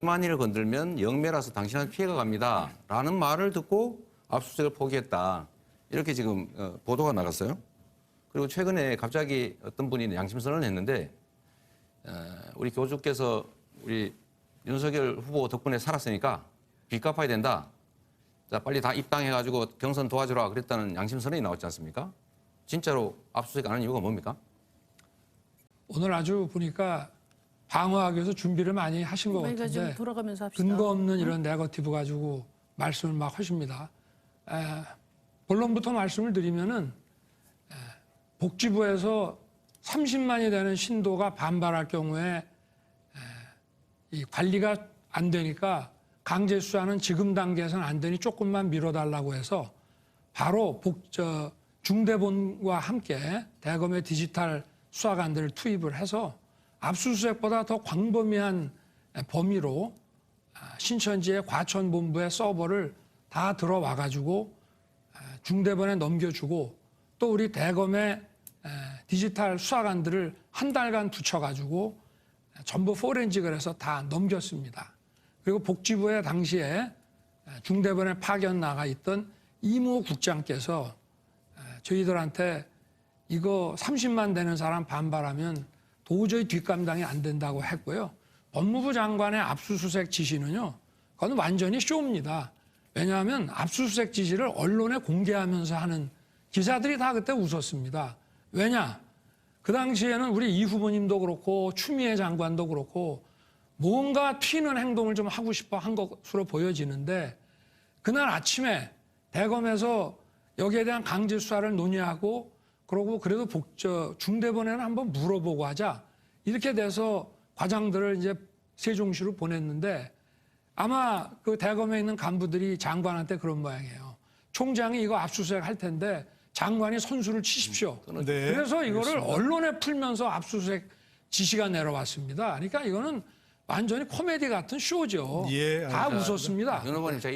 만일을 건들면 영매라서 당신한테 피해가 갑니다. 라는 말을 듣고 압수수색을 포기했다. 이렇게 지금 어, 보도가 나갔어요. 그리고 최근에 갑자기 어떤 분이 양심 선언을 했는데 어, 우리 교주께서 우리 윤석열 후보 덕분에 살았으니까 빚 갚아야 된다. 자 빨리 다 입당해가지고 경선 도와주라 그랬다는 양심 선언이 나왔지 않습니까? 진짜로 압수수색 안 하는 이유가 뭡니까? 오늘 아주 보니까 방어하기 위해서 준비를 많이 하신 것 그러니까 좀 같은데 돌아가면서 합시다. 근거 없는 이런 네거티브 가지고 말씀을 막 하십니다. 에, 본론부터 말씀을 드리면은 에, 복지부에서 30만이 되는 신도가 반발할 경우에 에, 이 관리가 안 되니까 강제 수사는 지금 단계에서는 안 되니 조금만 미뤄달라고 해서 바로 복, 저, 중대본과 함께 대검의 디지털 수사관들을 투입을 해서 압수수색보다 더 광범위한 범위로 아, 신천지의 과천본부의 서버를 다 들어와 가지고 중대본에 넘겨주고 또 우리 대검의 에, 디지털 수사관들을 한 달간 붙여가지고 전부 포렌직을 해서 다 넘겼습니다. 그리고 복지부에 당시에 중대본에 파견 나가 있던 이모 국장께서 에, 저희들한테 이거 30만 되는 사람 반발하면 도저히 뒷감당이 안 된다고 했고요. 법무부 장관의 압수수색 지시는요, 그건 완전히 쇼입니다. 왜냐하면 압수수색 지시를 언론에 공개하면서 하는 기자들이 다 그때 웃었습니다. 왜냐? 그 당시에는 우리 이 후보님도 그렇고 추미애 장관도 그렇고 뭔가 튀는 행동을 좀 하고 싶어 한 것으로 보여지는데 그날 아침에 대검에서 여기에 대한 강제 수사를 논의하고 그러고 그래도 복저 중대본에는 한번 물어보고 하자 이렇게 돼서 과장들을 이제 세종시로 보냈는데 아마 그 대검에 있는 간부들이 장관한테 그런 모양이에요. 총장이 이거 압수수색 할 텐데 장관이 선수를 치십시오. 네, 그래서 이거를 언론에 풀면서 압수수색 지시가 내려왔습니다. 그러니까 이거는 완전히 코미디 같은 쇼죠. 예, 다 알겠습니다. 웃었습니다. 윤 후보님 제가 이